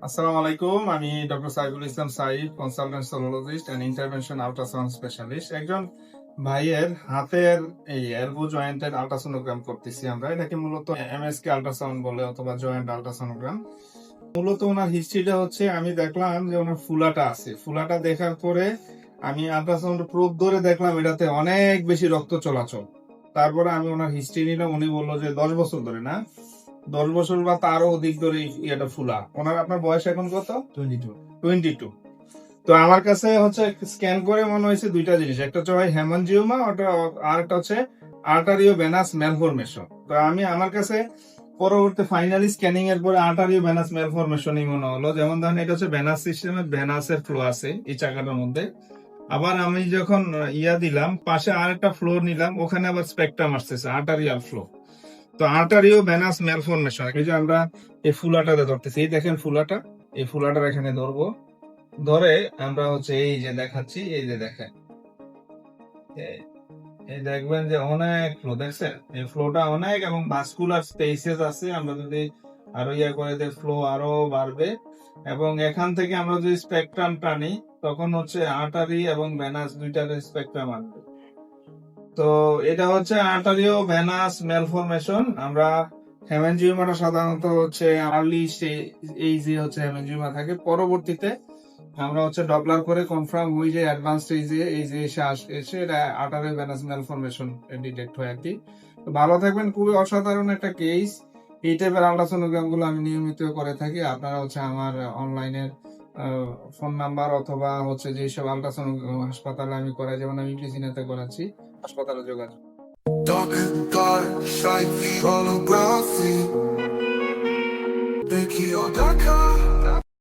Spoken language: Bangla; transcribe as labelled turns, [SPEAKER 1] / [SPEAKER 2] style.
[SPEAKER 1] আসসালামু আলাইকুম, আমি doctor Saiful Islam Saif consultant sonologist and intervention ultrasound specialist একজন ভাইয়ের হাতের এই এলবো জয়েন্টের আল্ট্রাসোনোগ্রাম করতেছি আমরা। এটাকে মূলত এমএসকে আল্ট্রাসাউন্ড বলে অথবা জয়েন্ট আল্ট্রাসোনোগ্রাম মূলত ওনার হিস্ট্রিটা হচ্ছে, আমি দেখলাম যে ওনার ফুলাটা আছে। ফুলাটা দেখার পরে আমি আল্ট্রাসাউন্ড প্রুফ ধরে দেখলাম এটাতে অনেক বেশি রক্ত চলাচল। তারপরে আমি ওনার হিস্ট্রি নিলাম, উনি বলল যে দশ বছর ধরে না। দশ বছর বা তারও অধিক ধরে ইয়েটা ফুলা। ওনার আপনার বয়স এখন কত?
[SPEAKER 2] টোয়েন্টি টু
[SPEAKER 1] টোয়েন্টি টু তো আমার কাছে হচ্ছে স্ক্যান করে মনে হয়েছে দুইটা জিনিস। একটা হচ্ছে হয় হেমানজিওমা ওটা আর একটা হচ্ছে আর্টারিও ভেনাস ম্যালফরমেশন তো আমি আমার কাছে পরবর্তী ফাইনালি স্ক্যানিং এর পরে আর্টারিও ভেনাস ম্যালফরমেশনই মনে হলো। যেমন ধরেন এটা হচ্ছে ভেনাস সিস্টেমে ভেনাসের ফ্লো আছে এই চাকাটার মধ্যে। আবার আমি যখন ইয়া দিলাম পাশে আর একটা ফ্লো নিলাম ওখানে আবার স্পেকট্রাম আসতেছে আর্টারিয়াল ফ্লো তো আর্টারিও ভেনাস ম্যালফরমেশন এই যে আমরা এই ফুলাটাতে ধরতেছি, এই দেখেন ফুলাটা, এই ফুলাটার এখানে ধরবো। ধরে আমরা হচ্ছে এই যে দেখাচ্ছি, এই যে দেখেন। এই- দেখবেন যে অনেক ফ্লো দেখছেন? এই ফ্লোটা অনেক এবং ভাস্কুলার স্পেসেস আছে, আমরা যদি আরও ইয়া করে দেয় ফ্লো আরও বাড়বে। এবং এখান থেকে আমরা যদি স্পেকট্রাম টানি, তখন হচ্ছে আর্টারি এবং ভেনাস দুইটার স্পেকট্রাম আসবে। তো এটা হচ্ছে আর্টারিও ভেনাস মেলফরমেশন। আমরা হেমেনজিউমাটা সাধারণত হচ্ছে আর্লি এই যে হচ্ছে হেমেনজিউমা থাকে। পরবর্তীতে আমরা হচ্ছে ডপলার করে কনফার্ম হই যে অ্যাডভান্স স্টেজে এই যে এসে এসে এটা আর্টারিও ভেনাস মেলফরমেশন ডিটেক্ট হয় আর কি। তো ভালো থাকবেন। খুবই অসাধারণ একটা কেস এই টাইপের আল্ট্রাসোনোগ্রামগুলো আমি নিয়মিত করে থাকি। আপনারা হচ্ছে আমার অনলাইনের ফোন নাম্বার অথবা হচ্ছে যেসব আল্ট্রাসাউন্ড হাসপাতালে আমি করাই, যেমন আমি ইংলিশিনাতে করাচ্ছি। হাসপাতালে যোগাযোগ।